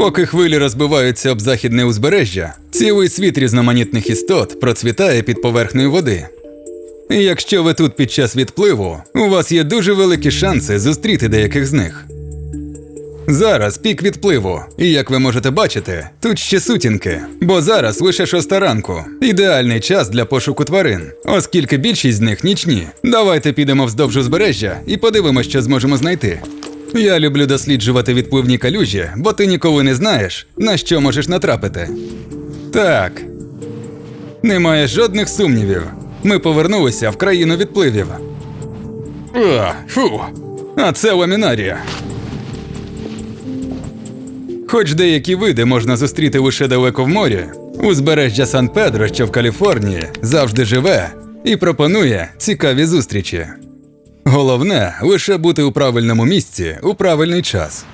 Поки хвилі розбиваються об західне узбережжя, цілий світ різноманітних істот процвітає під поверхнею води. І якщо ви тут під час відпливу, у вас є дуже великі шанси зустріти деяких з них. Зараз пік відпливу, і як ви можете бачити, тут ще сутінки, бо зараз лише шоста ранку. Ідеальний час для пошуку тварин, оскільки більшість з них нічні. Давайте підемо вздовж узбережжя і подивимося, що зможемо знайти. Я люблю досліджувати відпливні калюжі, бо ти ніколи не знаєш, на що можеш натрапити. Так. Немає жодних сумнівів. Ми повернулися в країну відпливів. О, фу. А це ламінарія. Хоч деякі види можна зустріти лише далеко в морі, узбережжя Сан-Педро, що в Каліфорнії, завжди живе і пропонує цікаві зустрічі. Головне лише бути у правильному місці у правильний час.